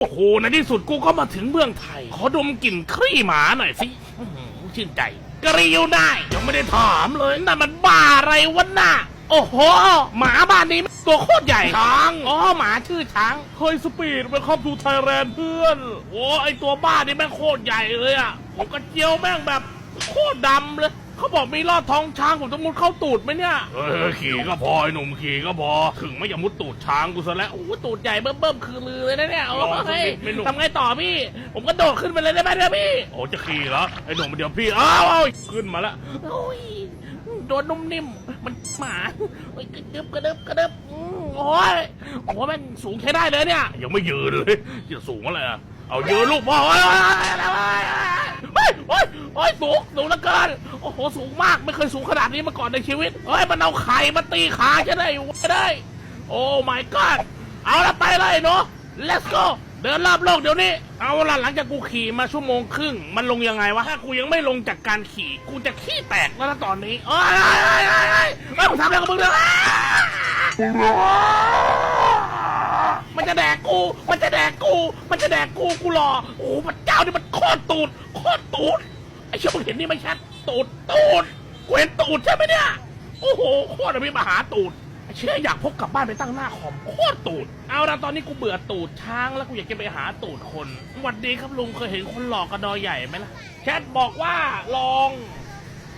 โอ้โห ในที่สุดกูก็มาถึงเมืองไทย ขอดมกลิ่นครี่หมาหน่อยสิอื้อหือชื่นใจกริวได้ ยังไม่ได้ถามเลยนั่นมันบ้าอะไรวะน่ะโอ้โห หมาบ้านนี้ตัวโคตรใหญ่ ช้าง อ๋อ หมาชื่อช้างเฮ้ยสปีดเป็นคอมทูไทยแลนด์เพื่อน โอ้ไอตัวบ้านี่แม่งโคตรใหญ่เลยอะผมกระเจียวแม่งแบบโคตรดำเลย เขาบอกมีลอดท้องช้างผมต้องมุดเข้าตูดไหมเนี่ยเออขี่ก็พอไอ้หนุ่มขี่ก็พอ ถึงไม่อย่ามุดตูดช้างกูซะแล้ว โอ้โหตูดใหญ่เบิ่มๆคือลือเลยนะเนี่ยโอ้เฮ้ยทำไงต่อพี่ ผมก็โดดขึ้นไปเลยได้ไหมเนี่ยพี่โอ้จะขี่เหรอไอ้หนุ่มเดี๋ยวพี่อ้าวอ้าวขึ้นมาแล้ว โอ้ยโดนนุ่มนิ่มมันหมาโอ้ยกระดึบกระดึบกระดึบอืมโอ้ยโอ้โหแม่งสูงใช้ได้เลยเนี่ย ยังไม่ยืนเลยจะสูงอะไรอะเอายืนลูกพ่อโอ้ยโอ้ยโอ้ยโอ้ยโอ้ย โอ้ยโอ้ยสูงสูงเหลือเกินโอ้โหสูงมากไม่เคยสูงขนาดนี้มาก่อนในชีวิตเฮ้ยมันเอาไข่มาตีขาจะได้อยู่ไม่ได้ โอ้ my god เอาละไปเลยเนาะ let's go เดินรอบโลกเดี๋ยวนี้ เอาละหลังจากกูขี่มาชั่วโมงครึ่ง มันลงยังไงวะ ถ้ากูยังไม่ลงจากการขี่ กูจะขี้แตกแล้วนะตอนนี้เอ้ยเอ้ยเอ้ยเอ้ยเอ้ยเอ้ยมึงทำอะไรกับมึงเนี่ย มันจะแดกกู มันจะแดกกู มันจะแดกกูกูรอ โอ้พระเจ้านี่มันโคตรตูดโคตรตูดไอ้เชี่ยมึงเห็นนี่ไหม่ชัดตูดตูดกูเห็นตูดใช่ไหมเนี่ย โอ้โหโคตรอภิมหาตูดไอ้เชื่ออยากพกกลับบ้านไปตั้งหน้าคอมโคตรตูด เอาละตอนนี้กูเบื่อตูดช้างแล้วกูอยากจะไปหาตูดคนสวัสดีครับลุงเคยเห็นคนหลอกกระดอใหญ่ไหมล่ะแชทบอกว่าลอง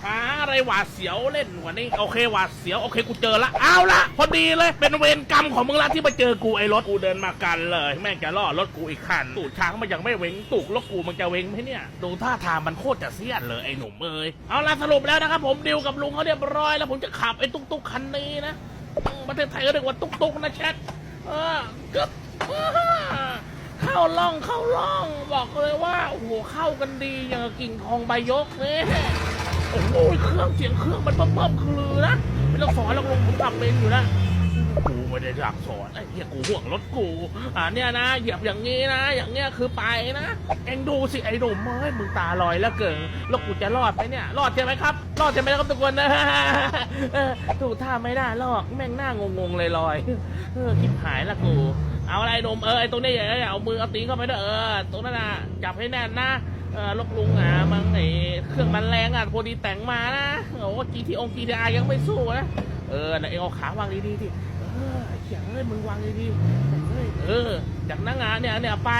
หาอะไรหวาดเสียวเล่นกว่านี้โอเคหวาดเสียวโอเคกูเจอละเอาละพอดีเลยเป็นเวรกรรมของมึงละที่มาเจอกูไอ้รถกูเดินมากันเลย แม่งจะล่อรถกูอีกคันตูดช้างมันยังไม่เว้งตูกรถกูมันจะเว้งไหมเนี่ยดูท่าทางมันโคตรจะเสียดเลยไอ้หนุ่มเอ้ยเอาละสรุปแล้วนะครับผมดีลกับลุงเขาเรียบร้อยแล้วผมจะขับไอ้ตุ๊กตุ๊กคันนี้นะประเทศไทยก็เรียกว่าตุ๊กตุ๊กนะแชทเออกึ๊บเข้าล่องเข้าล่อง บอกเลยว่าโอ้โหเข้ากันดีอย่างกิ่งทองใบยกเนี่ย โอ้โหเครื่องเสียงเครื่องมันเบิ่มๆคือนะไม่ต้องสอนหรอกลงผมทำเป็นอยู่แล้วกูไม่ได้อยากสอนไอ้เหี้ยกูห่วงรถกูอ่าเนี่ยนะเหยียบอย่างนี้นะ อย่างเงี้ยคือไปนะเอ็งดูสิไอ้หนุ่มเอ้ยมึงตาลอยแล้วเกินแล้วกูจะรอดไหมเนี่ย รอดใช่ไหมครับ รอดใช่ไหมครับทุกคนนะถูกท่าไม่ได้หรอกแม่งหน้างงๆเลยลอยเออคิดหายละกู เอาอะไรหนุ่มเออไอ้ตรงนี้อย่าเอามือเอาตีเข้าไปเด้วยเออตรงนั้นนะจับให้แน่นนะ ลกลุงอะมันไอเครื่องมันแรงอะพอดีแต่งมานะโอ้จีทีองจีทียังไม่สู้นะเออน่ะเองเอาขาวางดีๆดิเออไอ้เขียงเอ้ยมึงวางดีๆเฮ้ยเออ จากนั้นอะเนี่ยเนี่ยไป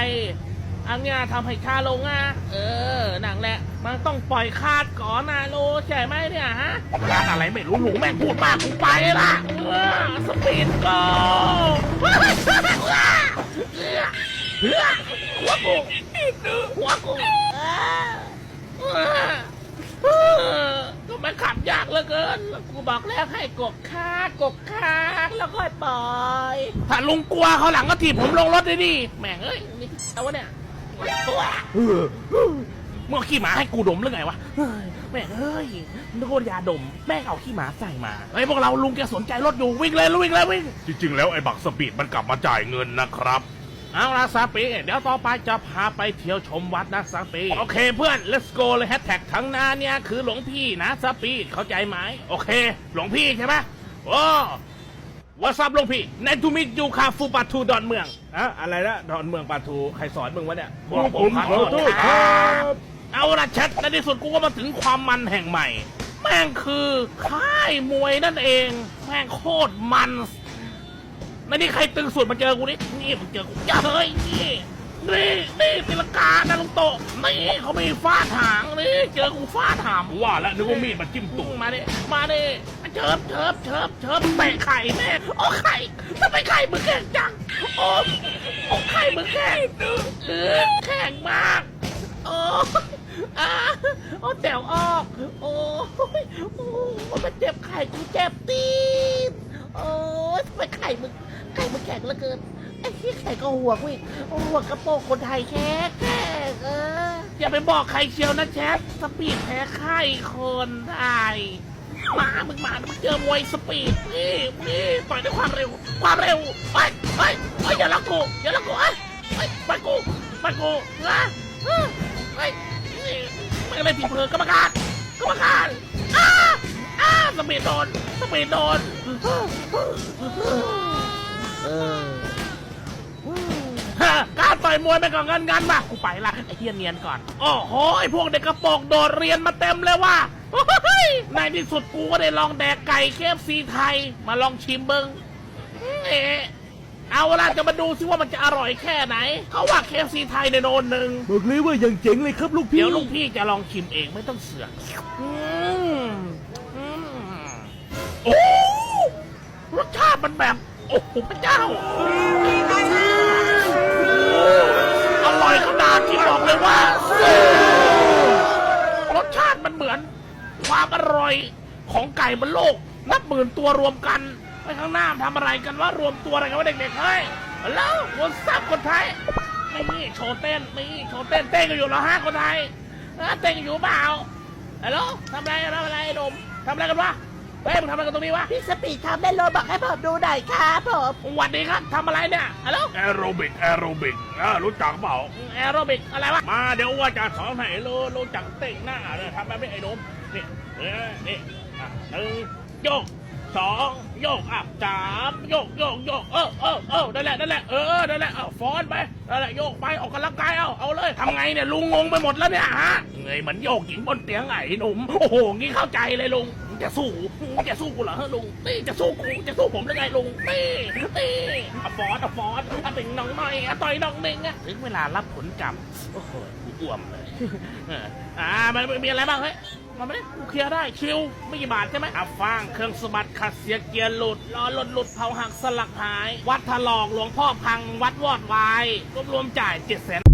อันเนี้ยทำให้ชาลงอะเออนั่งแหละมันต้องปล่อยคาดก่อนนะโลใช่ไหมเนี่ยฮะคาดอะไรไม่รู้หลุงแม่งพูดมากกูไปละเออสปีดโก หัวกูหัวกูก็มันขับยากเหลือเกิน กูบอกแล้วให้กดคาดกดคาดแล้วค่อยปล่อย ถ้าลุงกลัวเขาหลังก็ถีบผมลงรถเลยดิแม่งเอ้ยนี่เอาวะเนี่ยตัวเมื่อขี้หมาให้กูดมหรือไงวะเฮ้ยแม่งเอ้ยนึกว่ายาดม แม่งเอาขี้หมาใส่มาไอ้ยพวกเราลุงแกสนใจรถอยู่วิ่งเลยวิ่งเลยวิ่ง จริงๆ แล้วไอ้บักสปีดมันกลับมาจ่ายเงินนะครับ เอาละซาปีเดี๋ยวต่อไปจะพาไปเที่ยวชมวัดนะซาปีโอเคเพื่อน let's go เลยแฮชแท็กทั้งหน้าเนี่ยคือหลวงพี่นะซาปีเข้าใจไหมโอเค หลวงพี่ใช่ไหมโอ้วัสับหลวงพี่ในทูมิยูคาฟูปาทูดอนเมืองอะอะไรนะดอนเมืองปาทูใครสอนมึงวะเนี่ยบอกผมขอโทษครับเอาละแชทในที่สุดกูก็มาถึงความมันแห่งใหม่ แม่งคือค่ายมวยนั่นเอง แม่งโคตรมัน ไม่นี่ใครตึงสุดมาเจอกูนี่นี่มึงเจอกูเจอเฮ้ยนี่นี่นี่ตีลังกานะลุงโตะนี่เขามีฟาดหางนี่เจอกูฟาดหามว่าแล้วนึกว่ามีดมาจิ้มตูดมาดิมาดิเชิบเชิบเชิบเชิบเตะไข่แม่โอ้ไข่ทำไมไข่มึงแข็งจังโอ้โอ้ไข่มึงแข็งเออแข็งมากโอ้อาโอ้แตวออก โอ้ยโอ้มันเจ็บไข่กูเจ็บตีนโอ้ยทำไมไข่มึงไข่มึงแข็งเหลือเกิน ไอ้ที่ไข่ก็หัวกูอีกหัวกระโปรงคนไทยแค่แค่เอออย่าไปบอกใครเชียวนะแชทสปีดแพ้ไข่คนไทยมามึงมามึงเจอมวยสปีดนี่นี่ต่อยด้วยความเร็ว ความเร็วไปไปไปอย่าละกูอย่าละกูไอ้ไปไปกูไปกูนะเออไปนี่ไม่อะไรผิดเพอกรรมการกรรมการอ้าอ้าสปีดโดนสปีดโดนเออฮะการ ต่อยมวยไปก่อนงันงันมากูไปละไอ้เฮียเนียนก่อนโอ้โหไอ้พวกเด็กกระโปรงโดดเรียนมาเต็มเลยว่ะโอ้ยในที่สุดกูก็ได้ลองแดกไก่เคฟซีไทยมาลองชิมเบิงเอ๊ะเอาละจะมาดูซิว่ามันจะอร่อยแค่ไหน เขาว่าเคฟซีไทยในยโดนหนึ่ง บอกเลยว่าอย่างเจ๋งเลยครับลูกพี่ เดี๋ยวลุงพี่จะลองชิมเองไม่ต้องเสือกอืมอืมโอ้ รสชาติมันแบบ โอ้โหพระเจ้า อร่อยขนาดที่บอกเลยว่ารสชาติมันเหมือน ความอร่อยของไก่บนโลกนับหมื่นตัวรวมกันไปข้างหน้าทำอะไรกันว่ารวมตัวอะไรกันวะเด็กๆเฮ้ยแล้ววนซับคนไทยไม่มีโชว์เต้นไม่มีโชว์เต้นเต้นกันอยู่เหรอฮะคนไทยเต้นกันอยู่เปล่าฮัลโหลทำอะไรทำอะไรไอ้หนุ่มทำอะไรกันวะ เฮ้ยมึงทำอะไรกันตรงนี้วะพี่สปีดทำได้โลบอกให้ผมดูหน่อยครับผมสวัสดีครับทำอะไรเนี่ยฮัลโหลแอโรบิกแอโรบิกอ่ารู้จักเปล่า แอโรบิกอะไรวะ มาเดี๋ยวว่าจะสอนให้รู้รู้จักเต้นหน้าเลยทำแบบนี้ไอ้หนุ่มนี่เออนี่อะหนึ่งโยกสองโยกอะสามโยกโยกโยกเออเออเออนั่นแหละนั่นแหละเออนั่นแหละเอาฟ้อนไปนั่นแหละโยกไปออกกำลังกายเอาเอาเลยทำไงเนี่ยลุงงงไปหมดแล้วเนี่ยฮะเงยเหมือนโยกหญิงบนเตียงไอ้หนุ่มโอ้โหงี้เข้าใจเลยลุง จะสู้จะสู้กูเหรอฮะลุงนี่จะสู้กูจะสู้ผมได้ไงลุงนี่นี่อาฟอนเอาฟอนเอาติงน้องหน่อยเอาต่อยน้องหนึ่งอะถึงเวลารับผลกรรมโอ้โหกูอ้วมเลยเอออ่ามันมีอะไรบ้างเฮ้ยมันไม่ได้กูเคลียร์ได้ชิวไม่กี่บาทใช่ไหมอะฟังเครื่องสะบัดขัดเสียเกียร์หลุดล้อรถหลุดเผาหักสลักหาย วัดถลอกหลวงพ่อพังวัดวอดวายรวบรวมจ่ายเจ็ดแสน